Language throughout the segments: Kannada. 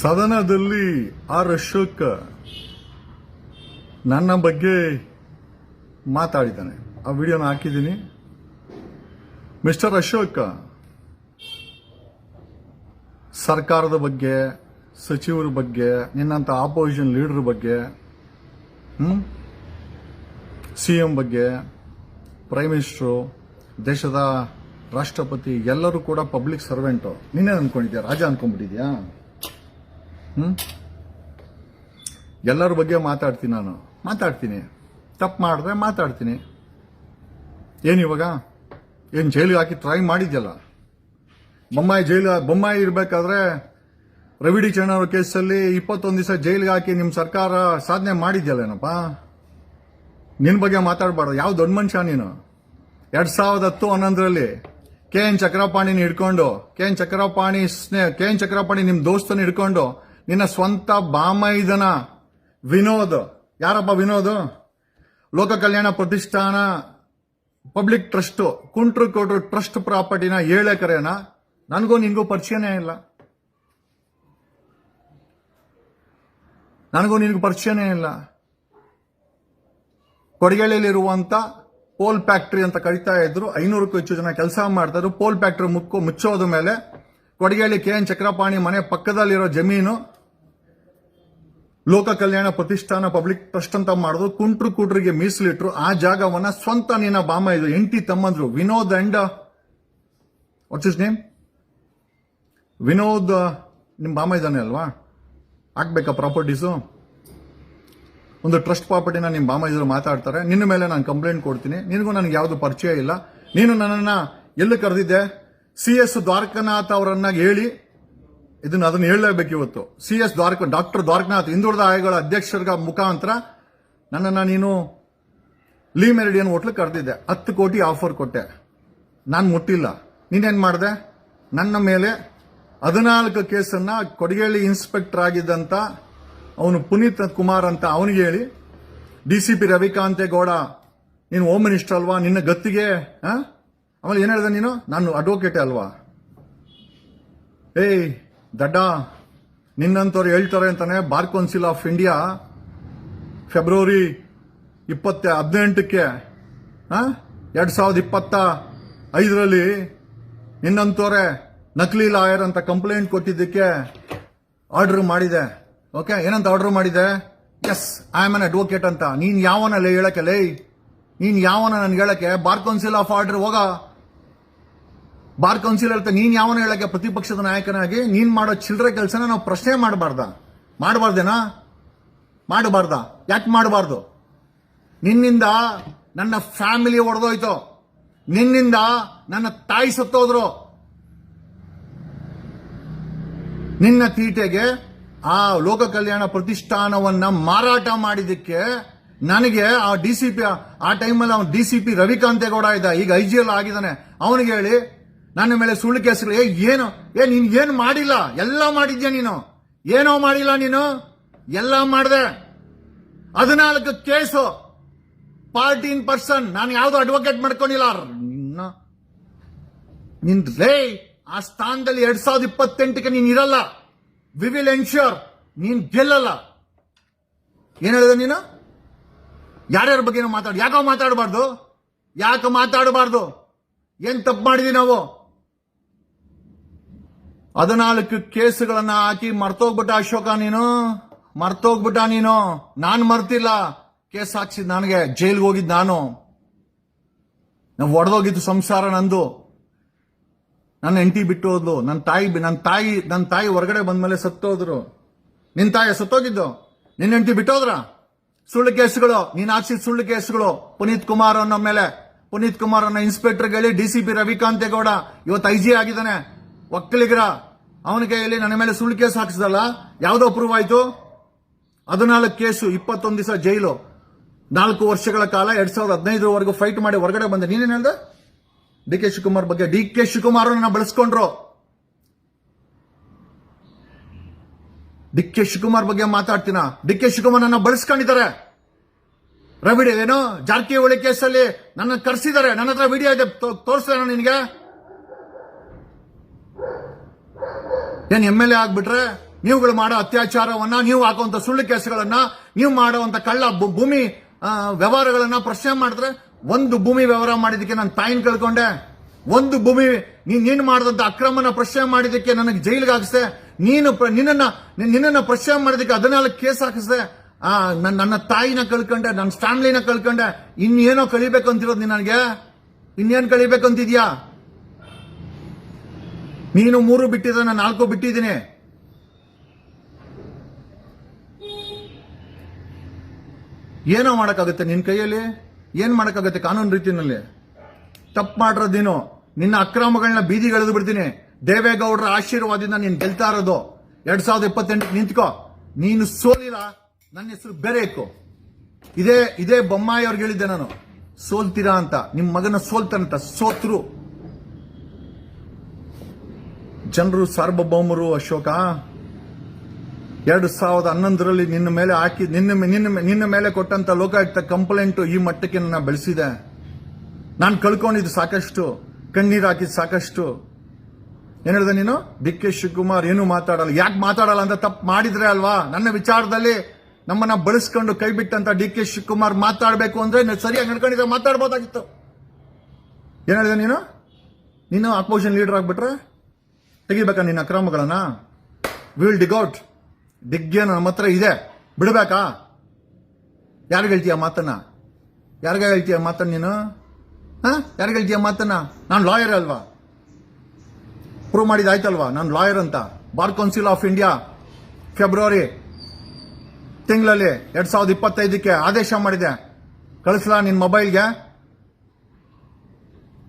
ಸದನದಲ್ಲಿ ಆರ್ ಅಶೋಕ್ ನನ್ನ ಬಗ್ಗೆ ಮಾತಾಡಿದ್ದಾನೆ. ಆ ವಿಡಿಯೋನ ಹಾಕಿದ್ದೀನಿ. ಮಿಸ್ಟರ್ ಅಶೋಕ್ ಸರ್ಕಾರದ ಬಗ್ಗೆ, ಸಚಿವರ ಬಗ್ಗೆ, ನಿನ್ನಂಥ ಆಪೋಸಿಷನ್ ಲೀಡರ್ ಬಗ್ಗೆ ಸಿ ಎಂ ಬಗ್ಗೆ ಪ್ರೈಮ್ ಮಿನಿಸ್ಟ್ರು ದೇಶದ ರಾಷ್ಟ್ರಪತಿ, ಎಲ್ಲರೂ ಕೂಡ ಪಬ್ಲಿಕ್ ಸರ್ವೆಂಟು ನಿನ್ನೆ ಅಂದ್ಕೊಂಡಿದ್ಯಾ ರಾಜ ಅನ್ಕೊಂಡ್ಬಿಟ್ಟಿದ್ಯಾ? ಹ್ಮ್? ಎಲ್ಲರ ಬಗ್ಗೆ ಮಾತಾಡ್ತೀನಿ ನಾನು. ಮಾತಾಡ್ತೀನಿ. ತಪ್ಪು ಮಾಡಿದ್ರೆ ಮಾತಾಡ್ತೀನಿ. ಏನು ಇವಾಗ? ಏನು ಜೈಲಿಗೆ ಹಾಕಿ ಟ್ರೈ ಮಾಡಿದ್ಯಲ್ಲ? ಬೊಮ್ಮಾಯಿ ಜೈಲು, ಬೊಮ್ಮಾಯಿ ಇರಬೇಕಾದ್ರೆ ರವಿಡಿ ಅವರ ಕೇಸಲ್ಲಿ ಇಪ್ಪತ್ತೊಂದು ದಿವಸ ಜೈಲಿಗೆ ಹಾಕಿ ನಿಮ್ಮ ಸರ್ಕಾರ ಸಾಧನೆ ಮಾಡಿದ್ಯಲ್ಲೇನಪ್ಪ ನಿನ್ನ ಬಗ್ಗೆ ಮಾತಾಡಬಾರ್ದು. ಯಾವ ದೊಡ್ಡ ಮನುಷ್ಯ ನೀನು? ಎರಡು ಸಾವಿರದ ಹತ್ತು ಹನ್ನೊಂದರಲ್ಲಿ ಕೆ ಎನ್ ಚಕ್ರಪಾಣಿನ ಹಿಡ್ಕೊಂಡು, ಕೆ ಎನ್ ಚಕ್ರಪಾಣಿ ಸ್ನೇಹ, ಕೆ ಎನ್ ಚಕ್ರಪಾಣಿ ನಿಮ್ಮ ದೋಸ್ತನ ಹಿಡ್ಕೊಂಡು ನಿನ್ನ ಸ್ವಂತ ಬಾಮೈದನ ವಿನೋದ್. ಯಾರಪ್ಪ ವಿನೋದ್? ಲೋಕ ಕಲ್ಯಾಣ ಪ್ರತಿಷ್ಠಾನ ಪಬ್ಲಿಕ್ ಟ್ರಸ್ಟ್ ಕುಂಟ್ರು ಕೊಟ್ರು ಟ್ರಸ್ಟ್ ಪ್ರಾಪರ್ಟಿನ ಏಳೆ ಎಕರೆನ? ನನಗೂ ನಿನಗೂ ಪರಿಚಯನೇ ಇಲ್ಲ. ನನಗೂ ನಿನಗೂ ಪರಿಚಯನೇ ಇಲ್ಲ. ಕೊಡಗಲ್ಲಿರುವಂತ ಪೋಲ್ ಫ್ಯಾಕ್ಟ್ರಿ ಅಂತ ಕರಿತಾ ಇದ್ರು. ಐನೂರಕ್ಕೂ ಹೆಚ್ಚು ಜನ ಕೆಲಸ ಮಾಡ್ತಾ ಇದ್ರು. ಪೋಲ್ ಫ್ಯಾಕ್ಟ್ರಿ ಮುಕ್ಕು ಮುಚ್ಚೋದ ಮೇಲೆ ಕೊಡಗೇಳಿ ಕೆ ಎನ್ ಚಕ್ರಪಾಣಿ ಮನೆ ಪಕ್ಕದಲ್ಲಿರೋ ಜಮೀನು ಲೋಕ ಕಲ್ಯಾಣ ಪ್ರತಿಷ್ಠಾನ ಪಬ್ಲಿಕ್ ಟ್ರಸ್ಟ್ ಅಂತ ಮಾಡಿದ್ರು ಕುಂಟ್ರು ಕುಟ್ರಿಗೆ ಮೀಸಲಿಟ್ರು ಆ ಜಾಗವನ್ನ ಸ್ವಂತ ನಿನ್ನ ಬಾಮ ಇದು. ಎಂಟಿ ತಮ್ಮಂದ್ರು. Vinod and. What's is name Vinod, ನಿಮ್ ಬಾಮ ಇದ್ದಾನೆ ಅಲ್ವಾ? ಹಾಕ್ಬೇಕಾ ಪ್ರಾಪರ್ಟೀಸು ಒಂದು ಟ್ರಸ್ಟ್ ಪ್ರಾಪರ್ಟಿನ ನಿಮ್ಮ ಬಾಮ ಇದ್ರು ಮಾತಾಡ್ತಾರೆ. ನಿನ್ನ ಮೇಲೆ ನಾನು ಕಂಪ್ಲೇಂಟ್ ಕೊಡ್ತೀನಿ. ನಿನಗೂ ನನಗೆ ಯಾವುದು ಪರಿಚಯ ಇಲ್ಲ. ನೀನು ನನ್ನನ್ನ ಎಲ್ಲಿ ಕರೆದಿದ್ದೆ? ಸಿ ಎಸ್ ದ್ವಾರಕನಾಥ್ ಅವರನ್ನ ಹೇಳಿ ಇದನ್ನ ಅದನ್ನ ಹೇಳಲೇಬೇಕು ಇವತ್ತು. C S Dwaraka, doctor Dwarakanath ಹಿಂದುಳಿದ ಆಯೋಗಗಳ ಅಧ್ಯಕ್ಷರ ಮುಖಾಂತರ ನನ್ನನ್ನು ನೀನು ಲೀ ಮೆರಿಡಿಯನ್ ಹೋಟ್ಲಿಗೆ ಕರೆದಿದ್ದೆ. ಹತ್ತು ಕೋಟಿ ಆಫರ್ ಕೊಟ್ಟೆ. ನಾನು ಮುಟ್ಟಿಲ್ಲ. ನೀನೇನ್ ಮಾಡಿದೆ? ನನ್ನ ಮೇಲೆ ಹದಿನಾಲ್ಕು ಕೇಸನ್ನ ಕೊಡಗೇಳಿ ಇನ್ಸ್ಪೆಕ್ಟರ್ ಆಗಿದ್ದಂತ ಅವನು ಪುನೀತ್ ಕುಮಾರ್ ಅಂತ ಅವನಿಗೆ ಹೇಳಿ, ಡಿ ಸಿ ಪಿ ರವಿಕಾಂತೇಗೌಡ ನೀನು ಹೋಮ್ ಮಿನಿಸ್ಟರ್ ಅಲ್ವಾ? ನಿನ್ನ ಗತ್ತಿಗೆ? ಆಮೇಲೆ ಏನ್ ಹೇಳಿದೆ ನೀನು? ನಾನು ಅಡ್ವೊಕೇಟೇ ಅಲ್ವಾ? ಏಯ್ ದಡ್ಡ, ನಿನ್ನಂತವ್ರು ಹೇಳ್ತಾರೆ ಅಂತಾನೆ bar council of India February ಇಪ್ಪತ್ತ, ಹದಿನೆಂಟಕ್ಕೆ ಎರಡು ಸಾವಿರದ ಇಪ್ಪತ್ತ ಐದರಲ್ಲಿ ನಿನ್ನಂತವ್ರೆ ನಕಲಿ ಲಾಯರ್ ಅಂತ ಕಂಪ್ಲೇಂಟ್ ಕೊಟ್ಟಿದ್ದಕ್ಕೆ ಆರ್ಡರ್ ಮಾಡಿದೆ. ಓಕೆ, ಏನಂತ ಆರ್ಡರ್ ಮಾಡಿದೆ? Yes I am an advocate ಅಂತ. ನೀನು ಯಾವನ ಹೇಳಕ್ಕೆ, ಲೇ, ನೀನು ಯಾವನ ನನ್ಗೆ ಹೇಳಕ್ಕೆ? ಬಾರ್ ಕೌನ್ಸಿಲ್ ಆಫ್ ಆರ್ಡರ್ ಹೋಗ. ಬಾರ್ ಕೌನ್ಸಿಲ್ ಹೇಳ್ತಾ, ನೀನ್ ಯಾವನ ಹೇಳಕ್ಕೆ ಪ್ರತಿಪಕ್ಷದ ನಾಯಕನಾಗಿ, ನೀನ್ ಮಾಡೋ ಚಿಲ್ಲರೆ ಕೆಲಸನ ನಾವು ಪ್ರಶ್ನೆ ಮಾಡಬಾರ್ದ. ಮಾಡಬಾರ್ದೇನಾ? ಮಾಡಬಾರ್ದ. ಯಾಕೆ ಮಾಡಬಾರ್ದು? ನಿನ್ನಿಂದ ನನ್ನ ಫ್ಯಾಮಿಲಿ ಒಡೆದೋಯ್ತು. ನಿನ್ನಿಂದ ನನ್ನ ತಾಯಿ ಸತ್ತೋದ್ರು. ನಿನ್ನ ತೀಟೆಗೆ ಆ ಲೋಕ ಕಲ್ಯಾಣ ಪ್ರತಿಷ್ಠಾನವನ್ನ ಮಾರಾಟ ಮಾಡಿದಕ್ಕೆ ನನಗೆ ಆ ಡಿ ಸಿ ಪಿ, ಆ ಟೈಮಲ್ಲಿ ಅವನು ಡಿ ಸಿ ಪಿ ರವಿಕಾಂತೇಗೌಡ ಇದ್ದ. ಈಗ ಐ ಜಿ ಎಲ್ ಆಗಿದ್ದಾನೆ. ಅವನಿಗೆ ಹೇಳಿ ನನ್ನ ಮೇಲೆ ಸುಳ್ಳು ಕೇಸ್ಗಳು ಏ, ಏನು? ಏ, ನೀನು ಏನು ಮಾಡಿಲ್ಲ? ಎಲ್ಲ ಮಾಡಿದ್ಯಾ ನೀನು? ಏನೋ ಮಾಡಿಲ್ಲ ನೀನು? ಎಲ್ಲ ಮಾಡಿದೆ. ಹದಿನಾಲ್ಕು ಕೇಸು. ಪಾರ್ಟೀನ್ ಪರ್ಸನ್. ನಾನು ಯಾವ್ದು ಅಡ್ವೊಕೇಟ್ ಮಾಡ್ಕೊಂಡಿಲ್ಲ? ನಿನ್ ರೇ ಆ ಸ್ಥಾನದಲ್ಲಿ ಎರಡ್ ಸಾವಿರದ ಇಪ್ಪತ್ತೆಂಟಕ್ಕೆ ನೀನ್ ಇರಲ್ಲ. ವಿ ವಿಲ್ ಎನ್ಶ್ಯೂರ್ ನೀನ್ ಗೆಲ್ಲಲ್ಲ. ಏನ್ ಹೇಳಿದೆ ನೀನು? ಯಾರ್ಯಾರ ಬಗ್ಗೆ ಮಾತಾಡ, ಯಾಕೋ ಮಾತಾಡಬಾರ್ದು? ಯಾಕೆ ಮಾತಾಡಬಾರ್ದು? ಏನ್ ತಪ್ಪು ಮಾಡಿದ್ವಿ ನಾವು? ಹದಿನಾಲ್ಕು ಕೇಸುಗಳನ್ನ ಹಾಕಿ ಮರ್ತೋಗ್ಬಿಟ್ಟ ಅಶೋಕ ನೀನು? ಮರ್ತೋಗ್ಬಿಟ್ಟ ನೀನು? ನಾನು ಮರ್ತಿಲ್ಲ. ಕೇಸ್ ಹಾಕ್ಸಿದ್ ನನಗೆ. ಜೈಲ್ಗೆ ಹೋಗಿದ್ ನಾನು. ನಾವು ಒಡೆದೋಗಿದ್ದು ಸಂಸಾರ ನಂದು. ನನ್ನ ಎಂಟಿ ಬಿಟ್ಟು ಹೋದ್ಲು. ನನ್ನ ತಾಯಿ ನನ್ನ ತಾಯಿ ನನ್ನ ತಾಯಿ ಹೊರಗಡೆ ಬಂದ್ಮೇಲೆ ಸತ್ತೋದ್ರು. ನಿನ್ ತಾಯಿ ಸತ್ತೋಗಿದ್ದು? ನಿನ್ನ ಹೆಂಡತಿ ಬಿಟ್ಟೋದ್ರ ಸುಳ್ಳು ಕೇಸುಗಳು. ನೀನು ಹಾಕ್ಸಿದ ಸುಳ್ಳು ಕೇಸುಗಳು. ಪುನೀತ್ ಕುಮಾರ್ ಅನ್ನೋ ಮೇಲೆ. ಪುನೀತ್ ಕುಮಾರ್ ಅನ್ನೋ ಇನ್ಸ್ಪೆಕ್ಟರ್ ಹೇಳಿ ಡಿ ಸಿ ಪಿ ರವಿಕಾಂತೇಗೌಡ ಇವತ್ತು ಐ ಜಿ ಆಗಿದ್ದಾನೆ. ಒಕ್ಕಲಿಗರ. ಅವನ ಕೈಯಲ್ಲಿ ನನ್ನ ಮೇಲೆ ಸುಳ್ಳು ಕೇಸ್ ಹಾಕಿಸಿದಲ್ಲ? ಯಾವ್ದೋ ಪ್ರೂವ್ ಆಯ್ತು? ಹದಿನಾಲ್ಕು ಕೇಸು, ಇಪ್ಪತ್ತೊಂದು ದಿವಸ ಜೈಲು. ನಾಲ್ಕು ವರ್ಷಗಳ ಕಾಲ, ಎರಡ್ ಸಾವಿರದ ಹದಿನೈದರವರೆಗೂ ಫೈಟ್ ಮಾಡಿ ಹೊರಗಡೆ ಬಂದೆ. ನೀನೇನು ಹೇಳ್ದೆ? ಡಿ ಕೆ ಶಿವಕುಮಾರ್ ಬಗ್ಗೆ. ಡಿ ಕೆ ಶಿವಕುಮಾರ್ ಬಳಸ್ಕೊಂಡ್ರು. ಡಿ ಕೆ ಶಿವಕುಮಾರ್ ಬಗ್ಗೆ ಮಾತಾಡ್ತೀನ? ಡಿ ಕೆ ಶಿವಕುಮಾರ್ ನನ್ನ ಬಳಸ್ಕೊಂಡಿದ್ದಾರೆ. ರವಿಡಿ, ಏನು? ಜಾರಕಿಹೊಳಿ ಕೇಸಲ್ಲಿ ನನ್ನ ಕರೆಸಿದ್ದಾರೆ. ನನ್ನ ಹತ್ರ ವಿಡಿಯೋ ಇದೆ. ತೋರಿಸ್ತೇನೆ ನಿನಗೆ? ಏನ್ ಎಂ ಎಲ್ ಎ ಆಗ್ಬಿಟ್ರೆ ನೀವುಗಳು ಮಾಡೋ ಅತ್ಯಾಚಾರವನ್ನ, ನೀವು ಹಾಕುವಂತ ಸುಳ್ಳು ಕೇಸುಗಳನ್ನ, ನೀವು ಮಾಡುವಂತ ಕಳ್ಳ ಭೂಮಿ ವ್ಯವಹಾರಗಳನ್ನ ಪ್ರಶ್ನೆ ಮಾಡಿದ್ರೆ ಒಂದು ಭೂಮಿ ವ್ಯವಹಾರ ಮಾಡಿದಕ್ಕೆ ನಾನು ತಾಯಿನ ಕಳ್ಕೊಂಡೆ. ಒಂದು ಭೂಮಿ ನೀನ್ ನೀನು ಮಾಡಿದಂತ ಅಕ್ರಮನ ಪ್ರಶ್ನೆ ಮಾಡಿದಕ್ಕೆ ನನಗೆ ಜೈಲಿಗೆ ಹಾಕಿಸ್ದೆ ನೀನು ನಿನ್ನ ನಿನ್ನನ್ನ ನಿನ್- ನಿನ್ನನ್ನ ಪ್ರಶ್ನೆ ಮಾಡಿದಕ್ಕೆ ಹದಿನಾಲ್ಕು ಕೇಸ್ ಹಾಕಿಸ್ದೆ ಆ ನನ್ನ ನನ್ನ ತಾಯಿನ ಕಳ್ಕೊಂಡೆ ನನ್ನ ಫ್ಯಾಮಿಲಿನ ಕಳ್ಕೊಂಡೆ. ಇನ್ನೇನೋ ಕಳಿಬೇಕು ಅಂತಿರೋದು ನೀನ್ ನನಗೆ? ಇನ್ನೇನು ಕಳಿಬೇಕು ಅಂತಿದ್ಯಾ ನೀನು ಮೂರು ಬಿಟ್ಟಿದ್ರೆ ನಾನು ನಾಲ್ಕು ಬಿಟ್ಟಿದ್ದೀನಿ. ಏನೋ ಮಾಡೋಕ್ಕಾಗುತ್ತೆ ನಿನ್ನ ಕೈಯಲ್ಲಿ? ಏನು ಮಾಡೋಕ್ಕಾಗುತ್ತೆ ಕಾನೂನು ರೀತಿಯಲ್ಲಿ? ತಪ್ಪು ಮಾಡಿರೋದೇನು ನೀನು. ನಿನ್ನ ಅಕ್ರಮಗಳನ್ನ ಬೀದಿಗೆಳೆದು ಬಿಡ್ತೀನಿ. ದೇವೇಗೌಡರ ಆಶೀರ್ವಾದದಿಂದ ನೀನು ಗೆಲ್ತಾ ಇರೋದು. ಎರಡ್ ಸಾವಿರದ ಇಪ್ಪತ್ತೆಂಟಕ್ಕೆ ನಿಂತ್ಕೋ. ನೀನು ಸೋಲಿಲ್ಲ. ನನ್ನ ಹೆಸರು ಬೇರೆ ಇಕ್ಕು ಇದೇ ಇದೇ ಬೊಮ್ಮಾಯಿ ಅವ್ರಿಗೆ ಹೇಳಿದ್ದೆ ನಾನು. ಸೋಲ್ತೀರಾ ಅಂತ. ನಿಮ್ಮ ಮಗನ ಸೋಲ್ತಾನಂತ. ಸೋತ್ರು. ಜನರು ಸಾರ್ವಭೌಮರು ಅಶೋಕ ಎರಡು ಸಾವಿರದ ಹನ್ನೊಂದರಲ್ಲಿ ನಿನ್ನ ಮೇಲೆ ಹಾಕಿ ನಿನ್ನ ನಿನ್ನ ನಿನ್ನ ಮೇಲೆ ಕೊಟ್ಟಂತ ಲೋಕಾಯುಕ್ತ ಕಂಪ್ಲೇಂಟ್ ಈ ಮಟ್ಟಕ್ಕೆ ನನ್ನ ಬೆಳೆಸಿದೆ. ನಾನು ಕಳ್ಕೊಂಡಿದ್ದು ಸಾಕಷ್ಟು, ಕಣ್ಣೀರು ಹಾಕಿದ್ ಸಾಕಷ್ಟು. ಏನು ಹೇಳಿದೆ ನೀನು? ಡಿ ಕೆ ಶಿವಕುಮಾರ್ ಏನು ಮಾತಾಡಲ್ಲ. ಯಾಕೆ ಮಾತಾಡಲ್ಲ ಅಂತ ತಪ್ಪು ಮಾಡಿದ್ರೆ ಅಲ್ವಾ? ನನ್ನ ವಿಚಾರದಲ್ಲಿ ನಮ್ಮನ್ನ ಬಳಸ್ಕೊಂಡು ಕೈ ಬಿಟ್ಟಂತ ಡಿ ಕೆ ಶಿವಕುಮಾರ್ ಮಾತಾಡಬೇಕು ಅಂದ್ರೆ ಸರಿಯಾಗಿ ನಡ್ಕೊಂಡಿದ್ರೆ ಮಾತಾಡ್ಬೋದಾಗಿತ್ತು. ಏನು ಹೇಳಿದೆ ನೀನು? ನೀನು ಅಪೋಸಿಷನ್ ಲೀಡರ್ ಆಗ್ಬಿಟ್ರೆ ತೆಗಿಬೇಕಾ ನಿನ್ನ ಅಕ್ರಮಗಳನ್ನ? ವಿಲ್ ಡಿಗೌಟ್ ದಿಗ್ಗೆ ನಮ್ಮ ಹತ್ರ ಇದೆ. ಬಿಡಬೇಕಾ? ಯಾರಿಗೆ ಹೇಳ್ತೀಯ ಮಾತನ್ನ? ಯಾರಿಗ ಹೇಳ್ತೀಯ ಮಾತನ್ನ ನೀನು? ಹಾಂ? ಯಾರಿಗೆ ಹೇಳ್ತೀಯ ಮಾತನ್ನ? ನಾನು ಲಾಯರ್ ಅಲ್ವಾ? ಪ್ರೂವ್ ಮಾಡಿದಾಯ್ತಲ್ವಾ ನಾನು ಲಾಯರ್ ಅಂತ. Bar council of India February ತಿಂಗಳಲ್ಲಿ ಎರಡ್ ಸಾವಿರದ ಇಪ್ಪತ್ತೈದಕ್ಕೆ ಆದೇಶ ಮಾಡಿದೆ. ಕಳಿಸ್ಲಾ ನಿನ್ನ ಮೊಬೈಲ್ಗೆ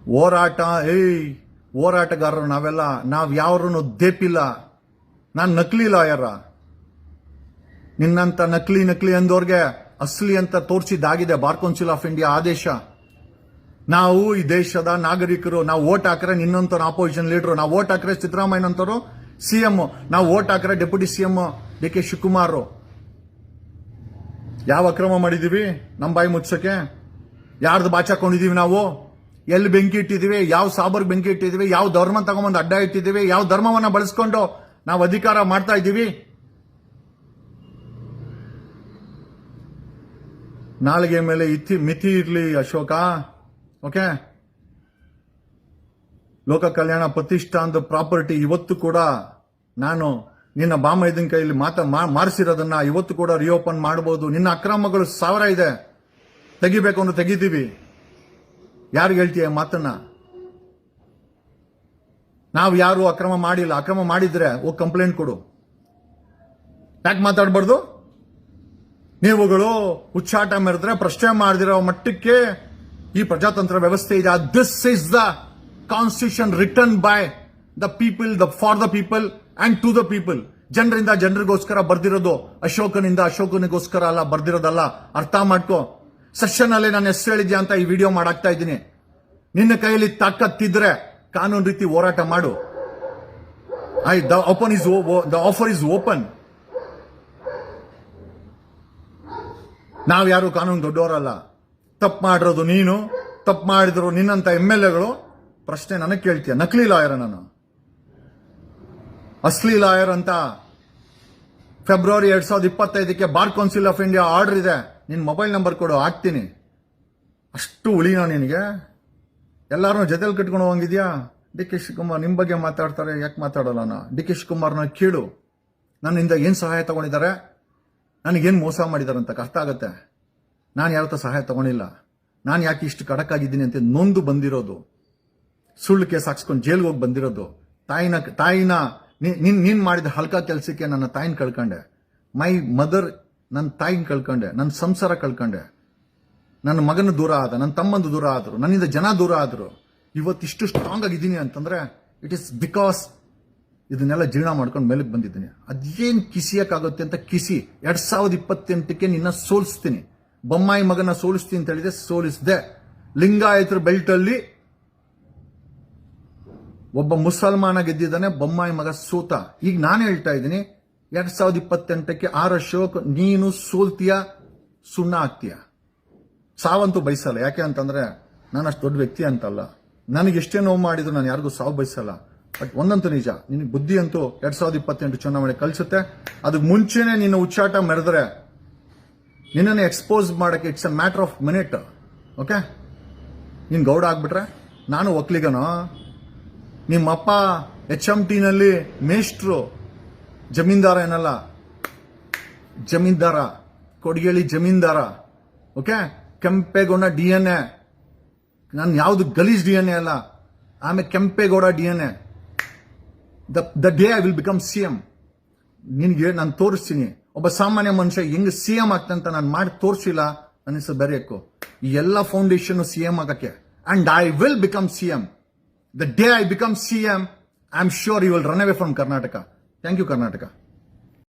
ಹೋರಾಟ, ಏಯ್! ಹೋರಾಟಗಾರರು ನಾವೆಲ್ಲ, ನಾವು ಯಾರನ್ನು ದೇಪಿಲ್ಲ. ನಾನು ನಕಲಿ ಲಾಯರ. ನಿನ್ನಂತ ನಕಲಿ ನಕಲಿ ಅಂದವ್ರಿಗೆ ಅಸಲಿ ಅಂತ ತೋರಿಸಿದ್ದಾಗಿದೆ ಬಾರ್ ಕೌನ್ಸಿಲ್ ಆಫ್ ಇಂಡಿಯಾ ಆದೇಶ. ನಾವು ಈ ದೇಶದ ನಾಗರಿಕರು, ನಾವು ಓಟ್ ಹಾಕ್ರೆ ನಿನ್ನಂತ ಆಪೋಸಿಷನ್ ಲೀಡರ್ ನಾವು ಓಟ್ ಹಾಕ್ರೆ ಸಿದ್ದರಾಮಯ್ಯನಂತರು ಸಿಎಂ ನಾವು vote ಹಾಕ್ರೆ deputy CM D K Shivakumar. ಯಾವ ಅಕ್ರಮ ಮಾಡಿದೀವಿ? ನಮ್ಮ ಬಾಯಿ ಮುಚ್ಚಕ್ಕೆ. ಯಾರ್ದು ಬಾಚಾಕೊಂಡಿದೀವಿ ನಾವು? ಎಲ್ಲಿ ಬೆಂಕಿ ಇಟ್ಟಿದ್ದೀವಿ, ಯಾವ ಸಾಬರ್ ಬೆಂಕಿ ಇಟ್ಟಿದೀವಿ ಯಾವ ಧರ್ಮ ತಗೊಂಬಂದು ಅಡ್ಡ ಇಟ್ಟಿದ್ದೀವಿ, ಯಾವ ಧರ್ಮವನ್ನ ಬಳಸ್ಕೊಂಡು ನಾವು ಅಧಿಕಾರ ಮಾಡ್ತಾ ಇದ್ದೀವಿ? ನಾಳಿಗೆ ಮೇಲೆ ಇತಿ ಮಿತಿ ಇರಲಿ ಅಶೋಕ, ಓಕೆ? ಲೋಕ ಕಲ್ಯಾಣ ಪ್ರತಿಷ್ಠಾನದ ಪ್ರಾಪರ್ಟಿ ಇವತ್ತು ಕೂಡ ನಾನು ನಿನ್ನ ಬಾಮೈದನ್ ಕೈಯಲ್ಲಿ ಮಾತ ಮಾರಿಸಿರೋದನ್ನ ಇವತ್ತು ಕೂಡ ರಿಓಪನ್ ಮಾಡಬಹುದು ನಿನ್ನ ಅಕ್ರಮಗಳು ಸಾವಿರ ಇದೆ. ತೆಗಿಬೇಕು ಅಂದ್ರೆ ತೆಗಿತೀವಿ ಯಾರಿಗೆ ಹೇಳ್ತೀಯ ಮಾತನ್ನ? ನಾವು ಯಾರು ಅಕ್ರಮ ಮಾಡಿಲ್ಲ. ಅಕ್ರಮ ಮಾಡಿದ್ರೆ ಹೋಗಿ ಕಂಪ್ಲೇಂಟ್ ಕೊಡು. ಯಾಕೆ ಮಾತಾಡಬಾರ್ದು? ನೀವುಗಳು ಉಚ್ಚಾಟ ಮೆರೆದ್ರೆ ಪ್ರಶ್ನೆ ಮಾಡಿದಿರೋ ಮಟ್ಟಕ್ಕೆ ಈ ಪ್ರಜಾತಂತ್ರ ವ್ಯವಸ್ಥೆ ಇದೆ. This is the constitution return by the people the for the people and to the people ಜನರಿಂದ ಜನರಿಗೋಸ್ಕರ ಬರ್ದಿರೋದು. ಅಶೋಕನಿಂದ ಅಶೋಕನಿಗೋಸ್ಕರ ಅಲ್ಲ, ಬರ್ದಿರೋದಲ್ಲ. ಅರ್ಥ ಮಾಡ್ಕೋ. ಸೆಷನ್ ಅಲ್ಲಿ ನಾನು ಹೆಸರು ಹೇಳಿದ್ಯಾ ಅಂತ ಈ ವಿಡಿಯೋ ಮಾಡಾಕ್ತಾ ಇದ್ದೀನಿ. ನಿನ್ನ ಕೈಯಲ್ಲಿ ತಾಕತ್ತಿದ್ರೆ ಕಾನೂನು ರೀತಿ ಹೋರಾಟ ಮಾಡು. I the open is the offer is open ನಾವು ಯಾರು ಕಾನೂನು ದೊಡ್ಡವರಲ್ಲ. ತಪ್ಪು ಮಾಡಿರೋದು ನೀನು, ತಪ್ಪು ಮಾಡಿದ್ರು ನಿನ್ನಂತ ಎಂ ಎಲ್ ಎಗಳು. ಪ್ರಶ್ನೆ ನನಗೆ ಕೇಳ್ತೀಯ. ನಕಲಿ ಲಾಯರ್ ನಾನು. ಅಸ್ಲಿ ಲಾಯರ್ ಅಂತ. ಫೆಬ್ರವರಿ ಎರಡ್ ಸಾವಿರದ ಇಪ್ಪತ್ತೈದಕ್ಕೆ bar council of India order ಇದೆ. ನಿನ್ ಮೊಬೈಲ್ ನಂಬರ್ ಕೊಡು, ಹಾಕ್ತೀನಿ. ಅಷ್ಟು ಉಳಿನ ನಿನಗೆ. ಎಲ್ಲರನ್ನೂ ಜೊತೆಲಿ ಕಟ್ಕೊಂಡು ಹೋಗಿದ್ಯಾ ಡಿ ಕೆ ಶಿವಕುಮಾರ್ ನಿಮ್ ಬಗ್ಗೆ ಮಾತಾಡ್ತಾರೆ, ಯಾಕೆ ಮಾತಾಡೋಲ್ಲ ನಾ? ಡಿ ಕೆ ಶಿವಕುಮಾರ್ನ ಕೇಳು. ನನ್ನಿಂದ ಏನು ಸಹಾಯ ತಗೊಂಡಿದ್ದಾರೆ? ನನಗೇನು ಮೋಸ ಮಾಡಿದ್ದಾರೆ ಅಂತ ಅರ್ಥ ಆಗುತ್ತೆ? ನಾನು ಯಾರ ಸಹಾಯ ತಗೊಂಡಿಲ್ಲ? ನಾನು ಯಾಕೆ ಇಷ್ಟು ಕಡಕ್ಕಾಗಿದ್ದೀನಿ ಅಂತ ನೊಂದು ಬಂದಿರೋದು? ಸುಳ್ಳು ಕೇಸ್ ಹಾಕ್ಸ್ಕೊಂಡು ಜೈಲ್ಗೆ ಹೋಗಿ ಬಂದಿರೋದು? ತಾಯಿನ ತಾಯಿನ ನೀ- ನೀನ್ ನೀನ್ ಮಾಡಿದ ಹಲ್ಕ ಕೆಲಸಕ್ಕೆ ನನ್ನ ತಾಯಿನ ಕಳ್ಕೊಂಡೆ. ಮೈ ಮದರ್ ನನ್ನ ತಾಯಿನ ಕಳ್ಕೊಂಡೆ, ನನ್ನ ಸಂಸಾರ ಕಳ್ಕೊಂಡೆ. ನನ್ನ ಮಗನ ದೂರ ಆದ, ನನ್ನ ತಮ್ಮಂದು ದೂರ ಆದರು, ನನ್ನಿಂದ ಜನ ದೂರ ಆದರು. ಇವತ್ತಿಷ್ಟು ಸ್ಟ್ರಾಂಗ್ ಆಗಿದ್ದೀನಿ ಅಂತಂದ್ರೆ ಇಟ್ ಇಸ್ ಬಿಕಾಸ್ ಇದನ್ನೆಲ್ಲ ಜೀರ್ಣ ಮಾಡ್ಕೊಂಡು ಮೇಲಕ್ಕೆ ಬಂದಿದ್ದೀನಿ. ಅದೇನು ಕಿಸಿಯಕ್ಕಾಗುತ್ತೆ ಅಂತ ಕಿಸಿ, ಎರಡ್ ಸಾವಿರದ ಇಪ್ಪತ್ತೆಂಟಕ್ಕೆ ನಿನ್ನ ಸೋಲಿಸ್ತೀನಿ. ಬೊಮ್ಮಾಯಿ ಮಗನ ಸೋಲಿಸ್ತೀನಿ ಅಂತ ಹೇಳಿದೆ, ಸೋಲಿಸಿದೆ. ಲಿಂಗಾಯತರ ಬೆಲ್ಟಲ್ಲಿ ಒಬ್ಬ ಮುಸಲ್ಮಾನ ಗೆದ್ದಿದ್ದಾನೆ, ಬೊಮ್ಮಾಯಿ ಮಗ ಸೂತ. ಈಗ ನಾನು ಹೇಳ್ತಾ ಇದ್ದೀನಿ ಎರಡ್ ಸಾವಿರದ ಇಪ್ಪತ್ತೆಂಟಕ್ಕೆ ಆರ್ ಅಶೋಕ್, ನೀನು ಸೋಲ್ತೀಯ, ಸುಣ್ಣ ಆಗ್ತೀಯ? ಸಾವಂತೂ ಬಯಸಲ್ಲ. ಯಾಕೆ ಅಂತಂದ್ರೆ ನಾನು ಅಷ್ಟು ದೊಡ್ಡ ವ್ಯಕ್ತಿ ಅಂತಲ್ಲ. ನನಗೆ ಎಷ್ಟೇ ನೋವು ಮಾಡಿದ್ರು ನಾನು ಯಾರಿಗೂ ಸಾವು ಬಯಸಲ್ಲ. ಬಟ್ ಒಂದಂತೂ ನಿಜ, ನಿನಗೆ ಬುದ್ಧಿ ಅಂತೂ ಎರಡ್ ಸಾವಿರದ ಇಪ್ಪತ್ತೆಂಟು ಚುನಾವಣೆ ಕಲಿಸುತ್ತೆ. ಅದಕ್ಕೆ ಮುಂಚೆನೆ ನಿನ್ನ ಉಚ್ಚಾಟ ಮೆರೆದ್ರೆ ನಿನ್ನನ್ನು ಎಕ್ಸ್ಪೋಸ್ ಮಾಡಕ್ಕೆ it's a matter of minute, okay? ನಿನ್ ಗೌಡ ಆಗ್ಬಿಟ್ರೆ ನಾನು ಒಕ್ಲಿಗನೋ? ನಿಮ್ಮಪ್ಪ ಎಚ್ ಎಂ ಟಿನಲ್ಲಿ ಮೇಷ್ಟ್ರು ಜಮೀನ್ದಾರ ಏನಲ್ಲ? ಜಮೀನ್ದಾರ. ಕೊಡಿಗೇಳಿ ಜಮೀನ್ದಾರ. Okay? Kempegowda D N A. ನಾನು ಯಾವ್ದು ಗಲೀಜ್ ಡಿ ಎನ್ ಎ ಅಲ್ಲ. ಆಮೇಲೆ Kempegowda D N A. The day I will become C M ನಿನಗೆ ನಾನು ತೋರಿಸ್ತೀನಿ. ಒಬ್ಬ ಸಾಮಾನ್ಯ ಮನುಷ್ಯ ಹೆಂಗೆ ಸಿ ಎಂ ಆಗ್ತಂತ ನಾನು ಮಾಡಿ ತೋರಿಸಿಲ್ಲ. ನನ್ನ ಹೆಸರು ಬೆರೆಯಕ್ಕೂ ಈ ಎಲ್ಲ ಫೌಂಡೇಶನ್ ಸಿ ಎಂ ಆಗಕ್ಕೆ. And I will become C M the day I become C M I am sure you will run away from Karnataka thank you Karnataka